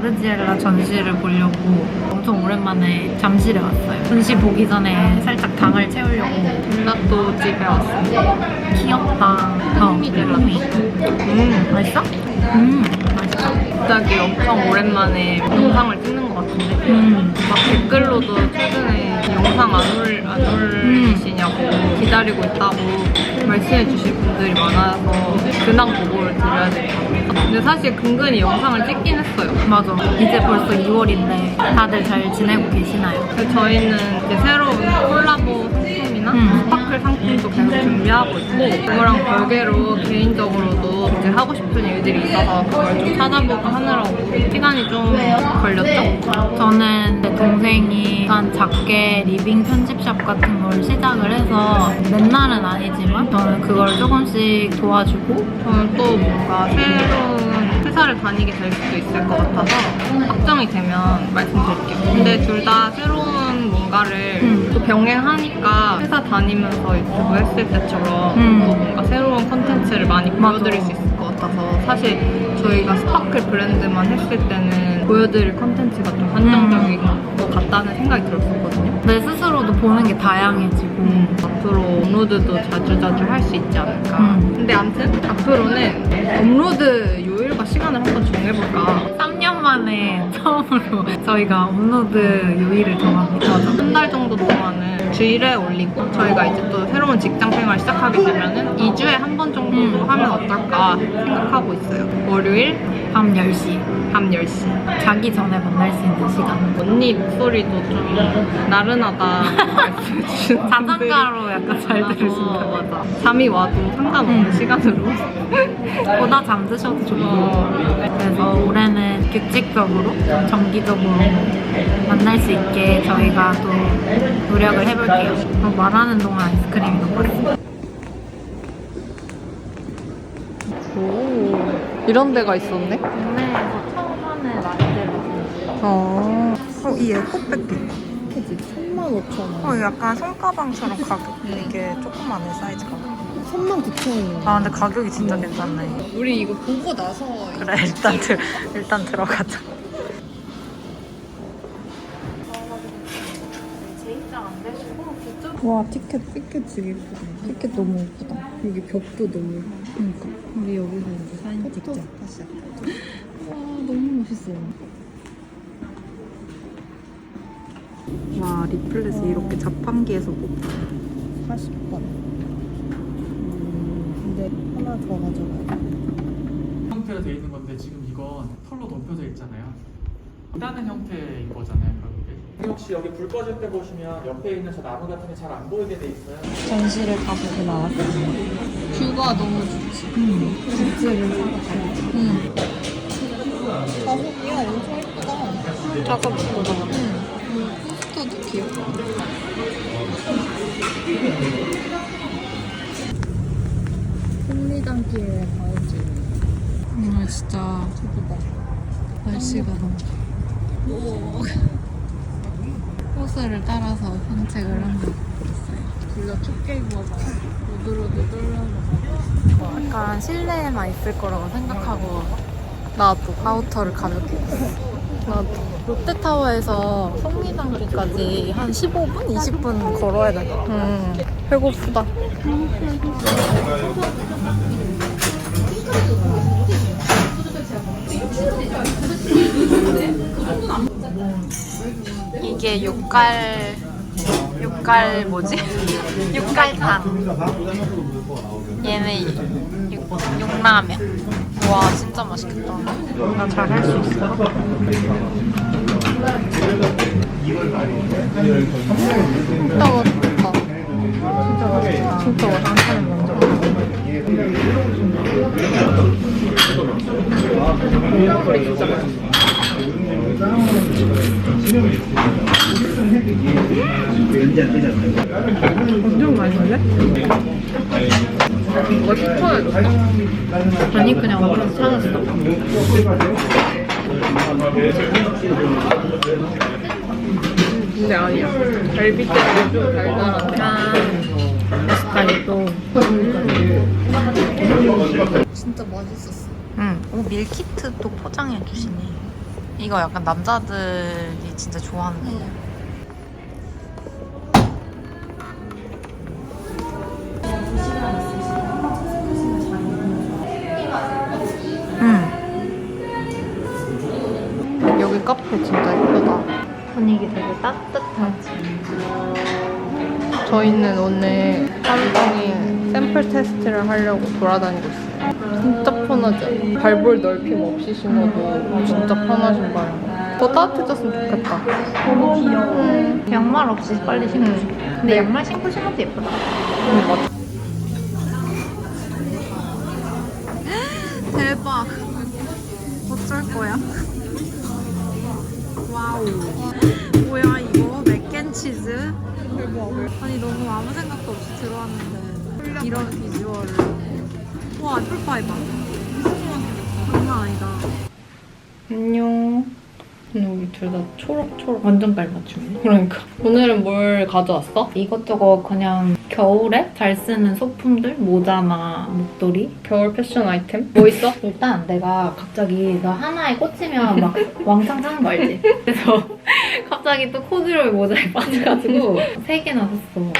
마르지엘라 전시를 보려고 엄청 오랜만에 잠실에 왔어요. 전시 보기 전에 살짝 당을 채우려고 젤라또 집에 왔어요. 귀엽다. 어, 젤라미. 음, 맛있어? 음, 맛있어. 갑자기 엄청 오랜만에 영상을 찍는 것 같은데 음, 막 댓글로도 최근에 영상 안, 올, 안 올 리시냐고 기다리고 있다고 말씀해 주실 분들이 많아서 근황 보고를 드려야 될것 같아요. 근데 사실 근근히 영상을 찍긴 했어요. 맞아. 이제 벌써 2월인데 다들 잘 지내고 계시나요? 저희는 이제 새로운 콜라보 상품이나 음. 스파클 상품도 계속 준비하고 있고 그거랑 별개로 개인적으로도 이제 하고 싶은 일들이 있어서 그걸 좀 찾아보고 하느라고 시간이 좀 걸렸죠. 저는 내 동생이 약간 작게 리빙 편집샵 같은 걸 시작을 해서 맨날은 아니지만 저는 그걸 조금씩 도와주고 저는 또 뭔가 새로운 회사를 다니게 될 수도 있을 것 같아서 확정이 되면 말씀드릴게요. 근데 둘 다 새로운 뭔가를 음. 또 병행하니까 회사 다니면서 유튜브 했을 때처럼 음. 또 뭔가 새로운 콘텐츠를 많이. 보여드릴 수 있을 것 같아서 사실 저희가 스파클 브랜드만 했을 때는 보여드릴 콘텐츠가 좀 한정적인 음. 것 같다는 생각이 들었었거든요. 내 스스로도 보는 게 다양해지고 음, 앞으로 업로드도 자주자주 할 수 있지 않을까. 음. 근데 아무튼 앞으로는 업로드 요일과 시간을 한번 정해볼까. 3년 만에 처음으로 저희가 업로드 요일을 정합니다. 한 달 정도 동안은 주일에 올리고 저희가 이제 또 새로운 직장 생활 시작하게 되면은 2주에 한 번 정도 음. 하면 어떨까 생각하고 있어요. 월요일 밤 10시 밤 10시. 자기 전에 만날 수 있는 시간 언니 목소리도 좀 나른하다 말씀해 주시는 분들이 자장가로 약간 잘 들으신다 어, 맞아. 잠이 와도 상관없는 음. 시간으로. 보다 잠드셔도 좋고 어. 그래서 올해는 규칙 적으로 정기적으로 만날 수 있게 저희가 또 노력을 해볼게요 어, 말하는 동안 아이스크림이 녹았어 오, 이런 데가 있었네? 국내에서 처음 하는 라떼를 어. 어, 이 에코백도 그지? 35,000원. 어, 약간 손가방처럼 가격 되게 조그만해 사이즈가 39,000원. 아 근데 가격이 진짜 괜찮네 우리 이거 보고 나서 그래 일단 들, 일단 들어가자 와 티켓 티켓 되게 예쁘다. 티켓 너무 예쁘다. 여기 벽도 너무 예쁘다. 그러니까 우리 여기서 이제 사진 찍자. 다시 와 너무 멋있어. 와 리플렛을 이렇게 자판기에서 뽑자 40번. 음, 근데 하나 더 가져가야 형태로 되어 있는 건데 지금 이건 털로 덮여져 있잖아요. 따는 형태인 거잖아요, 결국에. 혹시 여기 불 꺼질 때 보시면 옆에 있는 저 나무 같은 게 잘 안 보이게 돼 있어요. 전시를 가보고 나왔어요 뷰가 너무 좋지. 굿즈를 사봤어. 응. 가격이야 엄청 예쁘다. 작업 보다 응. 포스터도 귀엽다. 승리단길에 가야지. 오늘 진짜 저기다. 날씨가 너무 좋아 호수를 따라서 산책을 한번 있어요 둘다 춥게 입어서 우드로드 떨려서. 약간 실내에만 있을 거라고 생각하고 나도. 아우터를 가볍게 입었어 나도. 롯데타워에서 성미당길까지 한 15분? 20분 걸어야 되나? 음. 배고프다. 이게 육갈 육갈 뭐지? 육갈탕 얘네 육, 육라면 와 진짜 맛있겠다 나 잘 할 수 있어 맛있다. 진짜. 진짜 맛있다. 엄청 맛있는데? 이거 시켜야겠다. 아니 그냥 어디서 찾았어 근데 아니야. 갈비 때문에 좀 달달한데. 아 맛있다 이거 진짜 맛있었어. 응. 오 밀키트 또 포장해 주시네. 이거 약간 남자들이 진짜 좋아하는 거. 응. 여기 카페 진짜. 분위기 되게 따뜻하지. 저희는 오늘 하루 종일 샘플 테스트를 하려고 돌아다니고 있어요. 진짜 편하죠? 발볼 넓힘 없이 신어도 진짜 편한 신발이에요. 더 따뜻해졌으면 좋겠다. 너무 귀여워. 양말 없이 빨리 신고 싶어. 근데 네. 양말 신고 신어도 예쁘다. 응, 맞아. 대박. 어쩔 거야? 와우. 맥앤치즈? 아니 너무 아무 생각도 없이 들어왔는데 이런 비주얼을. 와 애플파이 봐. 장난 아니다. 안녕. 우리 둘다 초록초록. 완전 깔맞춤이네. 그러니까. 오늘은 뭘 가져왔어? 이것저것 그냥 겨울에 잘 쓰는 소품들 모자나 목도리 겨울 패션 아이템? 뭐 있어? 일단 내가 갑자기 나 하나에 꽂히면 막 왕창 사는 거 알지? 그래서 갑자기 또 코듀로이 모자에 빠져가지고 세 개나 샀어.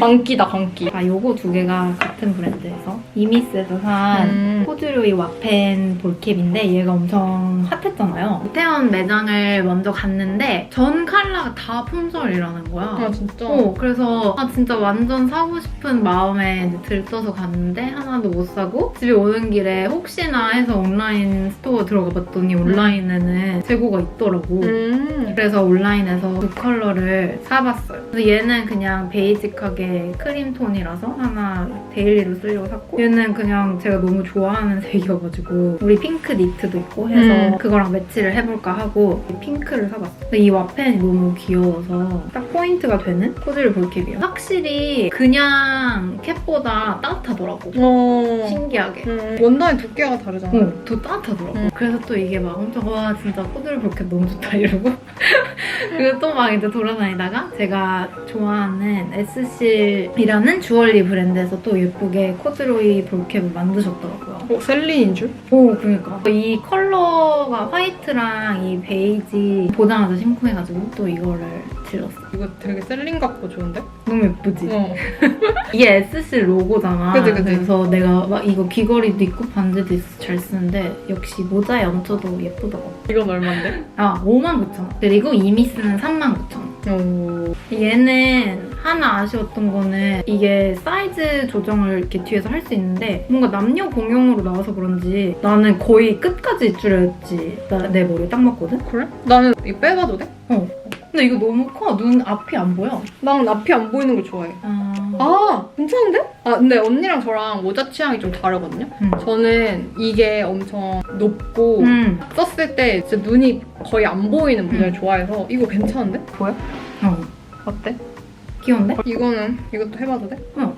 광기다, 광기. 아 요거 두 개가 같은 브랜드에서 이미스에서 산 음. 코듀로이 와펜 볼캡인데 얘가 엄청 핫했잖아요. 이태원 매장을 먼저 갔는데 전 컬러가 다 품절이라는 거야. 아, 진짜? 어, 그래서 아 진짜 완전 사고 싶은 마음에 들떠서 갔는데 하나도 못 사고 집에 오는 길에 혹시나 해서 온라인 스토어 들어가 봤더니 온라인에는 재고가 있더라고. 음. 그래서 온라인에서 두 컬러를 사봤어요. 그래서 얘는 그냥 베이직하게 크림 톤이라서 하나 데 일리로 쓰려고 샀고 얘는 그냥 제가 너무 좋아하는 색이어가지고 우리 핑크 니트도 있고 해서 음. 그거랑 매치를 해볼까 하고 핑크를 사봤어. 근데 이 와펜이 너무 귀여워서 딱 포인트가 되는 코디를 볼캡이에요. 확실히 그냥 캡보다 따뜻하더라고. 어. 신기하게. 음. 원단의 두께가 다르잖아. 어, 더 따뜻하더라고. 음. 그래서 또 이게 막 엄청 와 진짜 코드를 볼게 너무 좋다 이러고 그리고 또 막 이제 돌아다니다가 제가 좋아하는 에스실이라는 주얼리 브랜드에서 또 예쁘게 코드로이 볼캡을 만드셨더라고요. 어, 셀린인 줄? 오, 그러니까 이 컬러가 화이트랑 이 베이지 보자마자 심쿵해가지고 또 이거를 질렀어. 이거 되게 셀린 같고 좋은데? 너무 예쁘지? 어. 이게 SC 로고잖아. 그치, 그치. 래서 내가 막 이거 귀걸이도 있고 반지도 있어 잘 쓰는데 역시 모자에 얹혀도 예쁘더라고. 이건 얼만데? 아, 59,000원. 그리고 이미스는 39,000원. 오. 얘는 하나 아쉬웠던 거는 이게 사이즈 조정을 이렇게 뒤에서 할 수 있는데 뭔가 남녀 공용으로 나와서 그런지 나는 거의 끝까지 입줄였지. 나, 내 머리에 딱 맞거든? 그래? 나는 이거 빼봐도 돼? 어. 근데 이거 너무 커. 눈 앞이 안 보여. 난 앞이 안 보이는 걸 좋아해. 아. 아, 괜찮은데? 아, 근데 언니랑 저랑 모자 취향이 좀 다르거든요? 음. 저는 이게 엄청 높고 음. 썼을 때 진짜 눈이 거의 안 보이는 모자를 음. 좋아해서 이거 괜찮은데? 보여? 어. 어때? 귀여운데? 이거는 이것도 해봐도 돼? 어.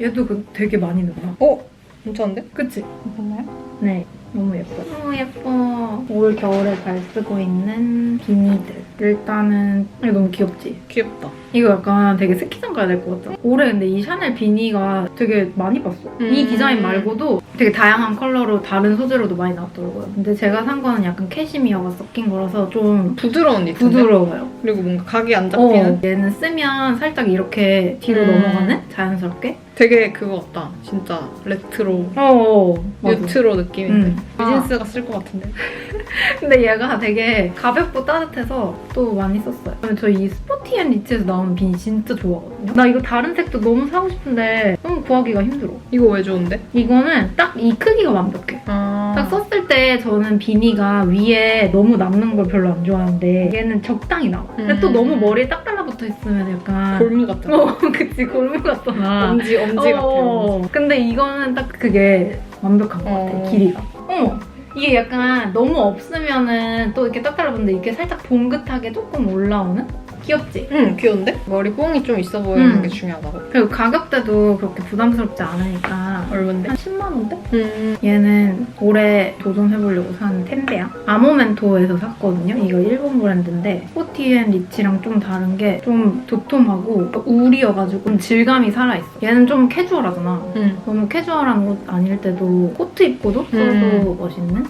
얘도 그 되게 많이 넣나? 어? 괜찮은데? 그치? 괜찮나요? 네. 너무 예뻐. 너무 예뻐. 올 겨울에 잘 쓰고 있는 비니들. 일단은 이거 너무 귀엽지? 귀엽다. 이거 약간 되게 스키장 가야 될 것 같아. 올해 근데 이 샤넬 비니가 되게 많이 봤어. 이 음. 디자인 말고도 되게 다양한 컬러로 다른 소재로도 많이 나왔더라고요. 근데 제가 산 거는 약간 캐시미어가 섞인 거라서 좀 부드러운 니트인데? 부드러워요. 그리고 뭔가 각이 안 잡히는? 어, 얘는 쓰면 살짝 이렇게 뒤로 음. 넘어가는? 자연스럽게? 되게 그거 같다. 진짜 레트로, 어, 맞아. 뉴트로 느낌인데. 음. 비즈니스가 쓸 것 같은데. 근데 얘가 되게 가볍고 따뜻해서 또 많이 썼어요. 저 이 스포티한 리츠에서 나 오는 비니 진짜 좋아하거든요. 나 이거 다른 색도 너무 사고 싶은데 너무 구하기가 힘들어. 이거 왜 좋은데? 이거는 딱 이 크기가 완벽해. 아. 딱 썼을 때 저는 비니가 위에 너무 남는 걸 별로 안 좋아하는데 얘는 적당히 나와. 근데 또 음. 너무 머리에 딱 달라붙어 있으면 약간 골무 같잖아. 어, 그치 골무 같잖아. 엄지, 엄지. 어, 근데 이거는 딱 그게 완벽한 것 같아, 어. 길이가. 어. 이게 약간 너무 없으면은 또 이렇게 딱 달라붙는데 이게 살짝 봉긋하게 조금 올라오는? 귀엽지? 응 귀여운데? 머리 뽕이 좀 있어 보이는 음. 게 중요하다고 그리고 가격대도 그렇게 부담스럽지 않으니까 얼만데? 한 10만 원대? 음 얘는 올해 도전해보려고 산 텐데야 아모멘토에서 샀거든요. 이거 일본 브랜드인데 포티앤 리치랑 좀 다른 게 좀 도톰하고 울이어가지고 좀 질감이 살아있어. 얘는 좀 캐주얼하잖아. 음. 너무 캐주얼한 옷 아닐 때도 코트 입고도 써도 음. 멋있는?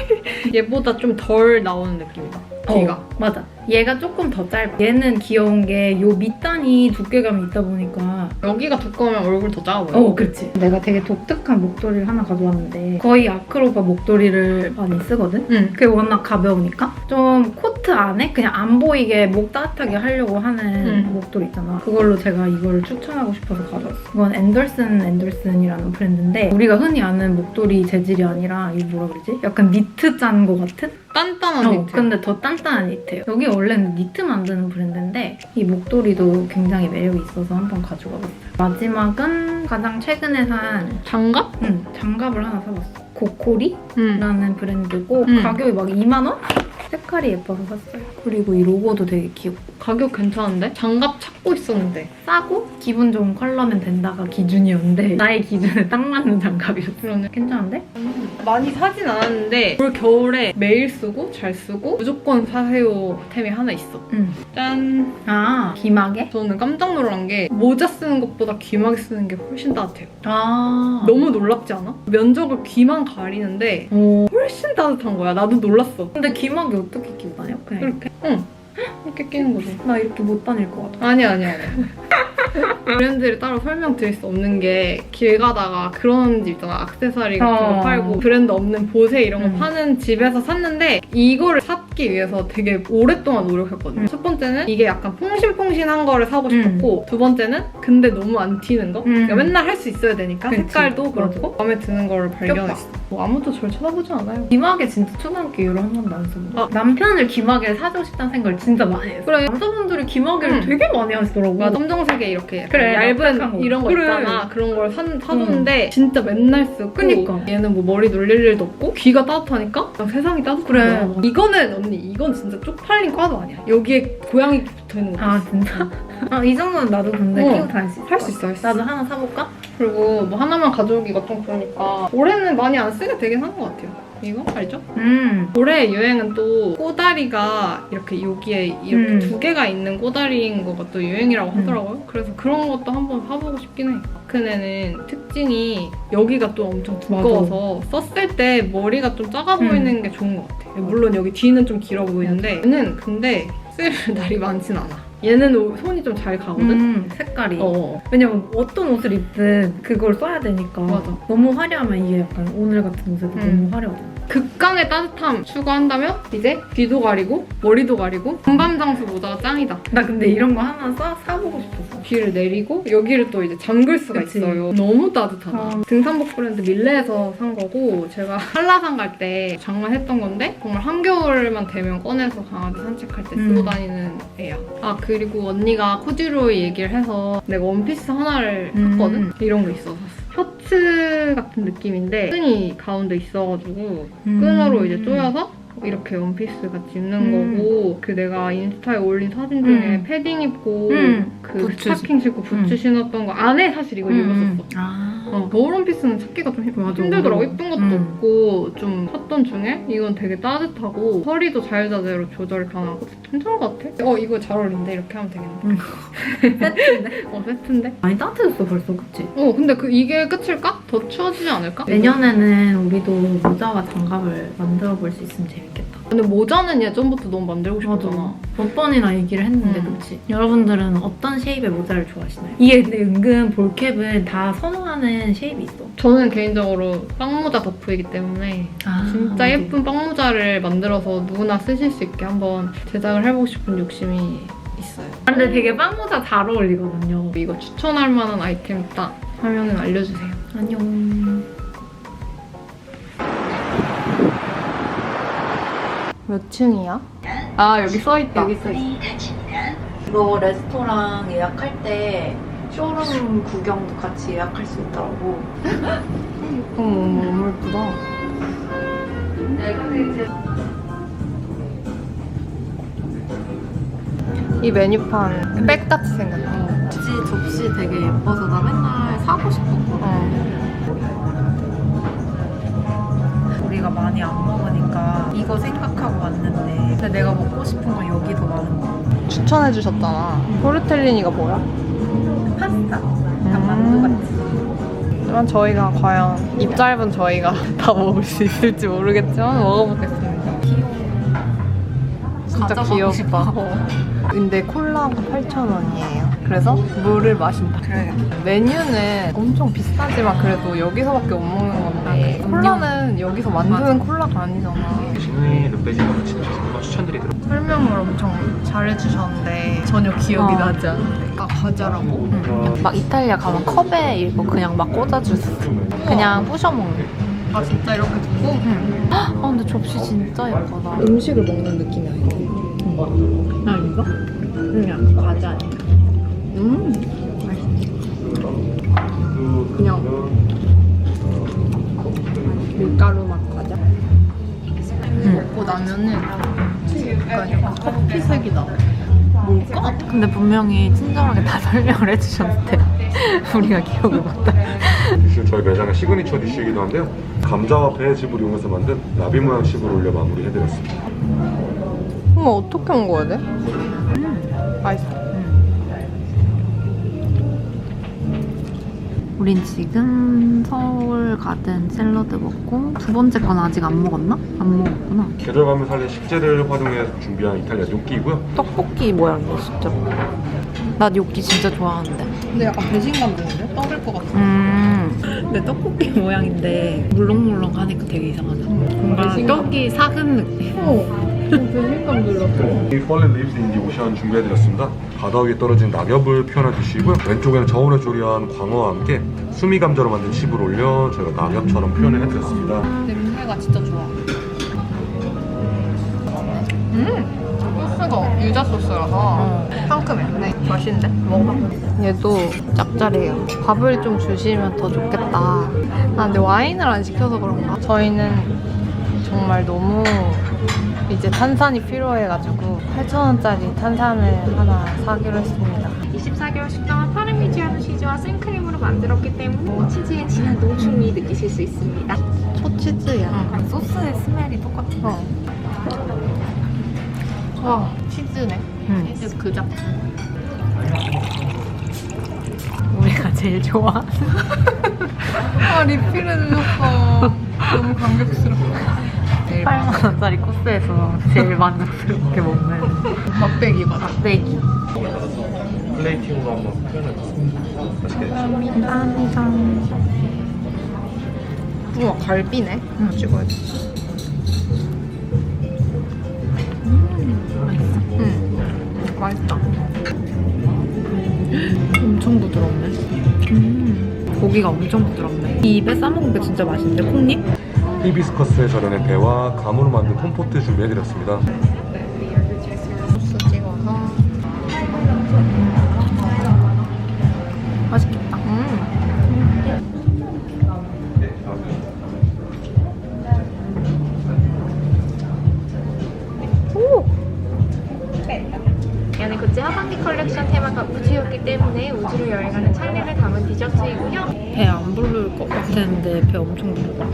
얘보다 좀 덜 나오는 느낌이다 뒤가 어, 맞아. 얘가 조금 더 짧아. 얘는 귀여운 게 요 밑단이 두께감이 있다 보니까 여기가 두꺼우면 얼굴 더 작아 보여 어, 그렇지. 내가 되게 독특한 목도리를 하나 가져왔는데 거의 아크로바 목도리를 많이 쓰거든? 응 그게 워낙 가벼우니까 좀 코트 안에 그냥 안 보이게 목 따뜻하게 하려고 하는 음. 목도리 있잖아. 그걸로 제가 이걸 추천하고 싶어서 가져왔어. 이건 앤더슨 앤더슨이라는 브랜드인데 우리가 흔히 아는 목도리 재질이 아니라 이거 뭐라 그러지? 약간 니트 짠 거 같은? 단단한 어, 니트 근데 더 단단한 니트예요. 여기 원래는 니트 만드는 브랜드인데 이 목도리도 굉장히 매력이 있어서 한번 가져가 봤어요. 마지막은 가장 최근에 산 장갑? 음, 장갑을 하나 사봤어. 고코리라는 응 브랜드고 음. 가격이 막 2만 원? 색깔이 예뻐서 샀어요. 그리고 이 로고도 되게 귀엽고 가격 괜찮은데? 장갑 찾고 있었는데 싸고 기분 좋은 컬러면 된다가 기준이었는데 나의 기준에 딱 맞는 장갑이었어. 괜찮은데? 많이 사진 않았는데 올 겨울에 매일 쓰고 잘 쓰고 무조건 사세요 템이 하나 있어 응. 짠아 귀마개? 저는 깜짝 놀란 게 모자 쓰는 것보다 귀마개 쓰는 게 훨씬 따뜻해요 아 너무 놀랍지 않아? 면적을 귀만 가리는데 오. 훨씬 따뜻한 거야. 나도 놀랐어. 근데 귀마개 어떻게 끼고 다녀? 그냥 이렇게? 응. 이렇게 끼는 거지. 나 이렇게 못 다닐 것 같아. 아니 아니 아니 브랜드를 따로 설명드릴 수 없는 게 길 가다가 그런 집 있잖아 액세서리 같은 거 어. 팔고 브랜드 없는 보세 이런 거 음. 파는 집에서 샀는데 이거를 샀기 위해서 되게 오랫동안 노력했거든요 음. 첫 번째는 이게 약간 퐁신퐁신한 거를 사고 싶었고 두 번째는 근데 너무 안 튀는 거 음. 그러니까 맨날 할 수 있어야 되니까 그치. 색깔도 맞아. 그렇고 마음에 드는 거를 발견했어 뭐 아무도 절 쳐다보지 않아요 귀마개 진짜 초등학교 이후로 한 번도 안 써본 아. 남편을 귀마개를 사주고 싶다는 생각을 진짜 많이 했어. 그래. 남자분들이 귀마개를 응. 되게 많이 하시더라고. 맞아. 검정색에 이렇게 약간 그래, 얇은 거. 이런 거 그래. 있잖아. 그런 걸 사, 사줬는데 진짜 맨날 쓰고 그니까. 얘는 뭐 머리 눌릴 일도 없고 귀가 따뜻하니까 그냥 세상이 따뜻한 그래, 거야. 이거는 언니 이건 진짜 쪽팔린 과도 아니야. 여기에 고양이 붙어 있는 거. 아 진짜? 아, 이 정도는 나도 근데 어. 끼고 다닐 수 있어. 할 수 있어, 할 수 있어. 나도 하나 사볼까? 그리고 뭐 하나만 가져오기가 좀 그러니까 올해는 많이 안 쓰게 되긴 한 것 같아요. 이거 알죠? 음. 올해 유행은 또 꼬다리가 이렇게 여기에 이렇게 음. 두 개가 있는 꼬다리인 거가 또 유행이라고 음. 하더라고요. 그래서 그런 것도 한번 사보고 싶긴 해. 마크네는 특징이 여기가 또 엄청 두꺼워서 썼을 때 머리가 좀 작아 음. 보이는 게 좋은 것 같아. 물론 여기 뒤는 좀 길어 보이는데 얘는 근데 쓸 날이 많진 않아. 얘는 오- 손이 좀 잘 가거든. 음, 색깔이. 어. 왜냐면 어떤 옷을 입든 그걸 써야 되니까. 맞아. 너무 화려하면 이게 약간 오늘 같은 옷에도 음. 너무 화려하잖아. 극강의 따뜻함 추구한다면 이제 귀도 가리고 머리도 가리고 군밤장수 모자가 짱이다. 나 근데 이런 거 하나 사, 사보고 싶었어. 귀를 내리고 여기를 또 이제 잠글 수가 그치. 있어요. 너무 따뜻하다. 아. 등산복 브랜드 밀레에서 산 거고 제가 한라산 갈 때 장만했던 건데 정말 한겨울만 되면 꺼내서 강아지 산책할 때 쓰고 음. 다니는 애야. 아 그리고 언니가 코듀로이 얘기를 해서 내가 원피스 하나를 음. 샀거든. 이런 거 있어서 샀어. 셔츠 같은 느낌인데 끈이 가운데 있어가지고 음. 끈으로 이제 조여서 이렇게 원피스 같이 입는 음. 거고 그 내가 인스타에 올린 사진 중에 음. 패딩 입고 음. 그 부츠 스타킹 신고 부츠 음. 신었던 거 안에 사실 이거 입었었어. 아. 어, 겨울 원피스는 찾기가 좀 힘- 맞아, 힘들더라고. 예쁜 것도 음. 없고 좀 샀던 중에 이건 되게 따뜻하고 허리도 자유자재로 조절이 가능하고 괜찮은 것 같아. 어 이거 잘 어울린데 이렇게 하면 되겠네. 세트인데? 어 세트인데. 많이 따뜻했어 벌써 그치? 어 근데 그 이게 끝일까? 더 추워지지 않을까? 내년에는 우리도 모자와 장갑을 만들어 볼 수 있으면 재밌겠다. 근데 모자는 예전부터 너무 만들고 싶었잖아. 몇 번이나 얘기를 했는데 음. 그치? 여러분들은 어떤 쉐입의 모자를 좋아하시나요? 이게 근데 은근 볼캡은 다 선호하는 쉐입이 있어. 저는 개인적으로 빵모자 덕후이기 때문에 아, 진짜 나도. 예쁜 빵모자를 만들어서 누구나 쓰실 수 있게 한번 제작을 해보고 싶은 욕심이 있어요. 근데 되게 빵 모자 잘 어울리거든요. 이거 추천할 만한 아이템 있다 하면은 알려주세요. 안녕. 몇 층이야? 아 여기 써있다. 여기 써 있어. 이거 레스토랑 예약할 때 쇼룸 구경도 같이 예약할 수 있더라고. 어머 어머 너무 예쁘다. 이 메뉴판 백같이 생겼다. 접시 접시 되게 예뻐서 나 맨날 사고 싶었거든. 어. 이거 생각하고 왔는데 근데 내가 먹고 싶은 건 여기 더 많은 거. 추천해 주셨잖아. 포르텔리니가 뭐야? 파스타. 음. 약간 만두 같이. 하지만 저희가 과연 입 짧은 저희가 다 먹을 수 있을지 모르겠지만 먹어보겠습니다. 귀여워. 진짜 가져가고 귀엽다. 싶어. 근데 콜라가 8,000원이에요. 그래서 물을 마신다. 그래야겠다. 메뉴는 엄청 비싸지만 그래도 여기서밖에 못 먹는 건데 아, 콜라는 여기서 만드는 콜라가 아니잖아. 진우이 르베지가 같이 정말 추천드리도록 설명을 엄청 잘해주셨는데 전혀 기억이 어. 나지 않는데 아 과자라고? 막 이탈리아 가면 컵에 이거 그냥 막 꽂아주셨어. 그냥 부셔 먹는. 아 진짜 이렇게 두고? 아 근데 접시 진짜 예쁘다. 음식을 먹는 느낌이 아니야. 나 이거? 그냥 과자 아니야? 음 그냥 밀가루 맛 과자 먹고 나면은 약간 약간 커피색이다 뭘까? 근데 분명히 친절하게 다 설명을 해주셨는데 우리가 기억을 못해. 디쉬는 저희 매장의 시그니처 디쉬이기도 한데요 감자와 배 즙을 이용해서 만든 나비 모양 씹을 올려 마무리해드렸습니다 어머 어떻게 먹어야 돼? 맛있어 우린 지금 서울 가든 샐러드 먹고 두 번째 건 아직 안 먹었나? 안 먹었구나. 계절감을 살린 식재료를 활용해 준비한 이탈리아 뇨끼이고요 떡볶이 모양이야 진짜. 나 뇨끼 진짜 좋아하는데. 근데 약간 배신감 드는데? 떠들 것 같아 음. 근데 떡볶이 모양인데 물렁물렁하니까 되게 이상하다. 뭔가 배신감? 떡이 사근 느낌. 어 좀 배신감 들었어 이 인디 오션 준비해드렸습니다. 바다 위에 떨어진 낙엽을 표현한 디쉬고요. 왼쪽에는 저온에 조리한 광어와 함께 수미 감자로 만든 칩을 올려 저희가 낙엽처럼 표현을 해드렸습니다. 냄새가 진짜 좋아. 음! 소스가 유자 소스라서 어. 상큼해. 네. 맛있는데? 먹어봐. 얘도 짭짤해요. 밥을 좀 주시면 더 좋겠다. 아 근데 와인을 안 시켜서 그런가? 저희는 정말 너무 이제 탄산이 필요해가지고 8,000원짜리 탄산을 하나 사기로 했습니다 24개월씩 동안 파르미지아노 치즈와 생크림으로 만들었기 때문에 치즈의 진한 농축미 느끼실 수 있습니다. 초치즈야 응, 소스의 스멜이 똑같아. 어. 와 치즈네 응. 치즈 그 잡. 우리가 제일 좋아. 아 리필해주셨어 너무 감격스럽다 8만 원짜리 코스에서 제일 만족스럽게 먹는 막대기가 막대기. 플레이팅으로 한번 표현해봤습니다 맛있게 드세요 감사합니다. 우와 갈비네 응 찍어야지 맛있어. 응 맛있다 엄청 부드럽네. 음. 고기가 엄청 부드럽네. 이 입에 싸먹으니까 진짜 맛있는데 콩잎? 히비스커스에 절여낸 배와 감으로 만든 콤포트 준비해드렸습니다. 소스 찍어서 맛있겠다. 음. 굿즈 하반기 컬렉션 테마가 우주였기 때문에 우주로 여행하는 찰리를 담은 디저트이고요. 배 안 부를 것 같았는데 배 엄청 부르다.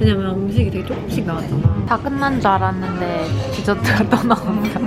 왜냐면 음식이 되게 조금씩 나왔잖아. 다 끝난 줄 알았는데 디저트가 또 나온다.